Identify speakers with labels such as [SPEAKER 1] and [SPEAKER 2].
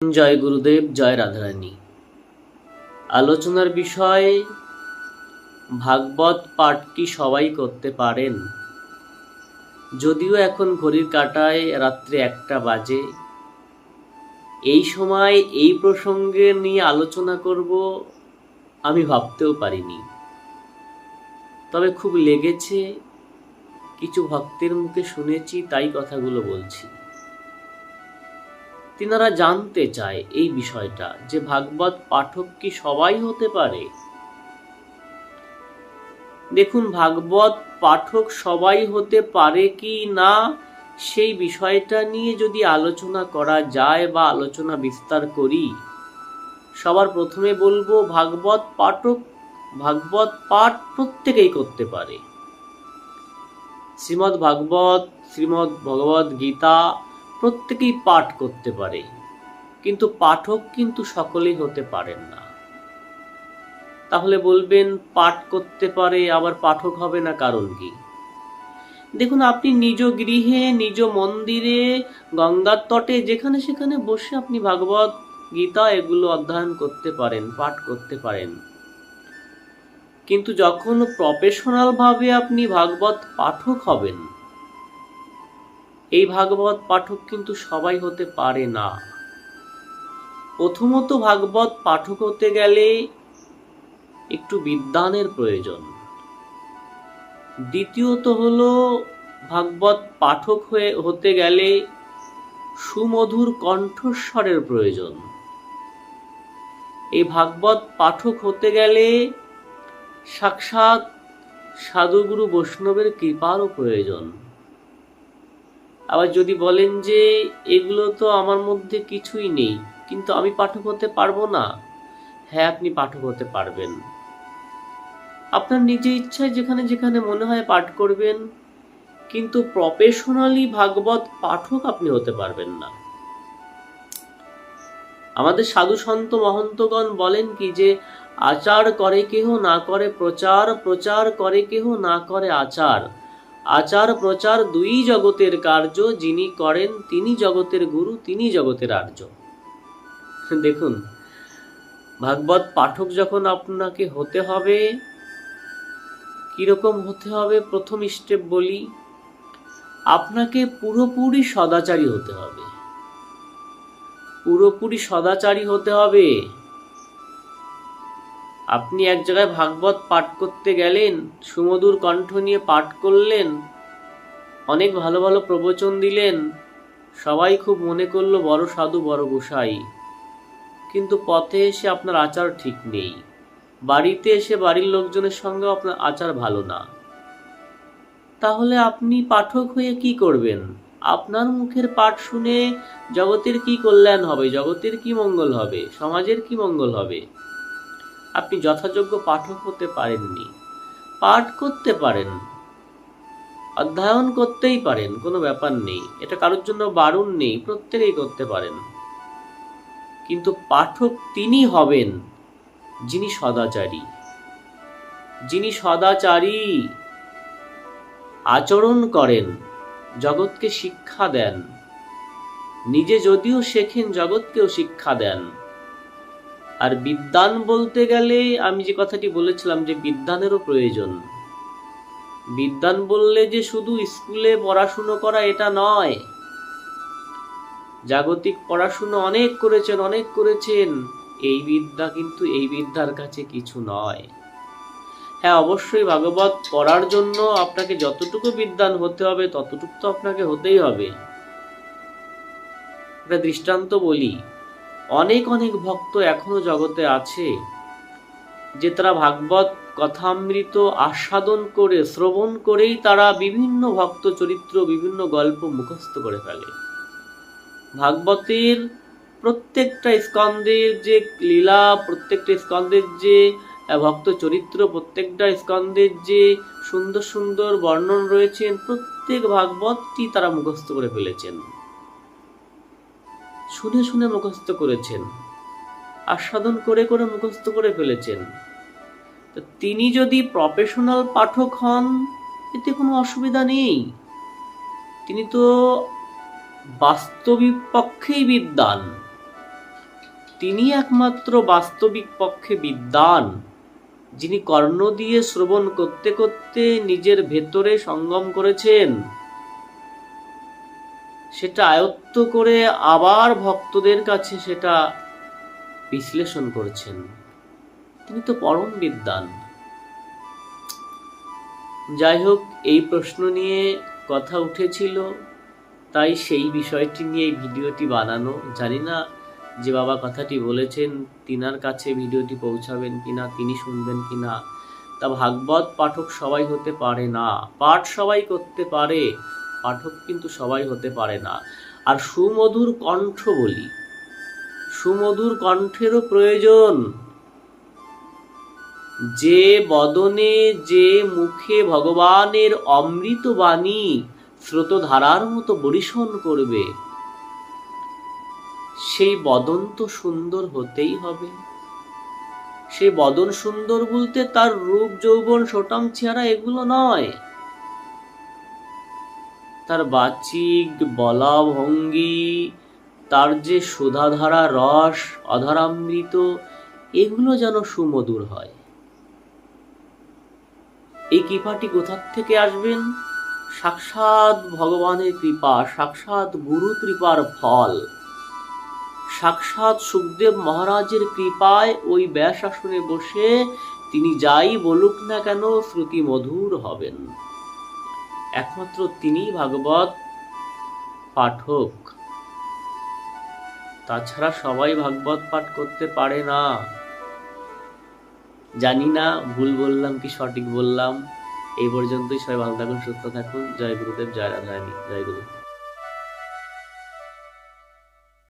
[SPEAKER 1] জয় গুরুদেব, জয় রাধারানী। আলোচনার বিষয়, ভাগবত পাঠ কি সবাই করতে পারেন? যদিও এখন ঘড়ির কাটায় রাত্রে একটা বাজে, এই সময় এই প্রসঙ্গে নিয়ে আলোচনা করব আমি ভাবতেও পারিনি। তবে খুব লেগেছে, কিছু ভক্তের মুখে শুনেছি, তাই কথাগুলো বলছি। তিনারা জানতে চায় এই বিষয়টা যে ভাগবত পাঠক কি সবাই হতে পারে? দেখুন, ভাগবত পাঠক সবাই হতে পারে কি না, সেই বিষয়টা নিয়ে যদি আলোচনা করা যায় বা আলোচনা বিস্তার করি, সবার প্রথমে বলব, ভাগবত পাঠক, ভাগবত পাঠ প্রত্যেকেই করতে পারে। শ্রীমদ্ ভাগবত শ্রীমদ্ ভগবত গীতা প্রত্যেকেই পাঠ করতে পারে, কিন্তু পাঠক কিন্তু সকলেই হতে পারেন না। তাহলে বলবেন, পাঠ করতে পারে, আবার পাঠক হবে না কারণ কি? দেখুন, আপনি নিজ গৃহে, নিজ মন্দিরে, গঙ্গার তটে, যেখানে সেখানে বসে আপনি ভাগবত, গীতা এগুলো অধ্যয়ন করতে পারেন, পাঠ করতে পারেন। কিন্তু যখন প্রফেশনাল ভাবে আপনি ভাগবত পাঠক হবেন এই ভাগবত পাঠক কিন্তু সবাই হতে পারে না। প্রথমত ভাগবত পাঠক হতে গেলে একটু বিদ্যানের প্রয়োজন। দ্বিতীয়ত হলো, ভাগবত পাঠক হয়ে, হতে গেলে সুমধুর কণ্ঠস্বরের প্রয়োজন। এই ভাগবত পাঠক হতে গেলে সাক্ষাৎ সাধুগুরু বৈষ্ণবের কৃপারও প্রয়োজন। আবার যদি বলেন যে এগুলো তো আমার মধ্যে কিছুই নেই, কিন্তু আমি পাঠক হতে পারব না। হ্যাঁ আপনি পাঠক হতে পারবেন। আপনার নিজে ইচ্ছায় যেখানে যেখানে মনে হয় পাঠ করবেন, কিন্তু প্রফেশনালি ভাগবত পাঠক আপনি হতে পারবেন না। আমাদের সাধু সন্ত মহন্তগণ বলেন কি যে, আচার করে কেহ না করে প্রচার প্রচার করে কেহ না করে আচার। আচার প্রচার দুই জগতের কার্য, যিনি করেন তিনি জগতের গুরু, তিনি জগতের আর্য। দেখুন, ভাগবত পাঠক যখন আপনাকে হতে হবে, কীরকম হতে হবে? প্রথম স্টেপ বলি, আপনাকে পুরোপুরি সদাচারী হতে হবে। পুরোপুরি সদাচারী হতে হবে। আপনি এক জায়গায় ভাগবত পাঠ করতে গেলেন, সুমধুর কণ্ঠ নিয়ে পাঠ করলেন, অনেক ভালো ভালো প্রবচন দিলেন, সবাই খুব মনে করল বড় সাধু, বড় গোসাই। কিন্তু পথে এসে আপনার আচার ঠিক নেই। বাড়িতে এসে বাড়ির লোকজনের সঙ্গে আপনার আচার ভালো না। তাহলে আপনি পাঠক হয়ে কি করবেন? আপনার মুখের পাঠ শুনে জগতের কি কল্যাণ হবে? জগতের কি মঙ্গল হবে? সমাজের কি মঙ্গল হবে? আপনি যথাযোগ্য পাঠক হতে পারেননি। পাঠ করতে পারেন। অধ্যয়ন করতেই পারেন, কোনো ব্যাপার নেই। এটা কারোর জন্য বারণ নেই, প্রত্যেকেই করতে পারেন। কিন্তু পাঠক তিনি হবেন, যিনি সদাচারী। যিনি সদাচারী, আচরণ করেন, জগৎকে শিক্ষা দেন। নিজে যদিও শেখেন, জগৎকেও শিক্ষা দেন। আর বিদ্যান বলতে গেলে আমি যে কথাটি বলেছিলাম যে বিদ্যানেরও প্রয়োজন। বিদ্যান বললে যে শুধু স্কুলে পড়াশুনো করা এটা নয়, জাগতিক পড়াশুনো অনেক করেছেন অনেক করেছেন, এই বিদ্যা কিন্তু এই বিদ্যার কাছে কিছু নয়। হ্যাঁ অবশ্যই ভাগবত পড়ার জন্য আপনাকে যতটুকু বিদ্যান হতে হবে, ততটুকু তো আপনাকে হতেই হবে। একটা দৃষ্টান্ত বলি অনেক অনেক ভক্ত এখনও জগতে আছে, যে তারা ভাগবত, কথামৃত আস্বাদন করে, শ্রবণ করেই তারা বিভিন্ন ভক্ত চরিত্র, বিভিন্ন গল্প মুখস্থ করে ফেলে। ভাগবতের প্রত্যেকটা স্কন্দের যে লীলা, প্রত্যেকটা স্কন্দের যে ভক্ত চরিত্র, প্রত্যেকটা স্কন্দের যে সুন্দর সুন্দর বর্ণন রয়েছেন, প্রত্যেক ভাগবতটি তারা মুখস্থ করে ফেলেছেন। শুনে শুনে মুখস্থ করেছেন। আস্বাদন করে করে মুখস্থ করে ফেলেছেন। তো তিনি যদি প্রফেশনাল পাঠক হন, এতে কোনো অসুবিধা নেই। তিনি তো বাস্তবিক পক্ষেই বিদ্যান তিনি একমাত্র বাস্তবিক পক্ষে বিদ্বান, যিনি কর্ণ দিয়ে শ্রবণ করতে করতে নিজের ভেতরে সঙ্গম করেছেন। সেটা আয়ত্ত করে আবার ভক্তদের কাছে সেটা বিশ্লেষণ করছেন। তিনি তো পরম বিদ্বান। যাই হোক, এই প্রশ্ন নিয়ে কথা উঠেছিল, তাই সেই বিষয়টি নিয়ে এই ভিডিওটি বানানো। জানি না যে বাবা কথাটি বলেছেন, তিনার কাছে ভিডিওটি পৌঁছাবেন কিনা, তিনি শুনবেন কিনা। তা ভাগবত পাঠক সবাই হতে পারে না, পাঠ সবাই করতে পারে। পাঠক কিন্তু সবাই হতে পারে না। আর সুমধুর কণ্ঠ বলি, সুমধুর কণ্ঠেরও প্রয়োজন। যে বদনে, যে মুখে ভগবানের অমৃত বাণী স্রোতধারার মতো বরিশন করবে, সেই বদন তো সুন্দর হতেই হবে। সেই বদন সুন্দর বলতে তার রূপ, যৌবন সোটাম চেহারা এগুলো নয়। তার বাচিক বলা ভঙ্গি তার যে সুধাধারা রস, অধরামৃত, এগুলো যেন সুমধুর হয়। এই কৃপাটি কোথার থেকে আসবেন? সাক্ষাৎ ভগবানের কৃপা, সাক্ষাৎ গুরু কৃপার ফল। সাক্ষাৎ সুখদেব মহারাজের কৃপায় ওই ব্যাস আসনে বসে তিনি যাই বলুক না কেন, শ্রুতি মধুর হবেন। একমাত্র তিনি ভাগবত পাঠক। তাছাড়া সবাই ভাগবত পাঠ করতে পারে না। জানি না, ভুল বললাম কি সঠিক বললাম। এই পর্যন্তই সবাই ভালো থাকুন, সুস্থ থাকুন। জয় গুরুদেব, জয় রাধারানী, জয় গুরু।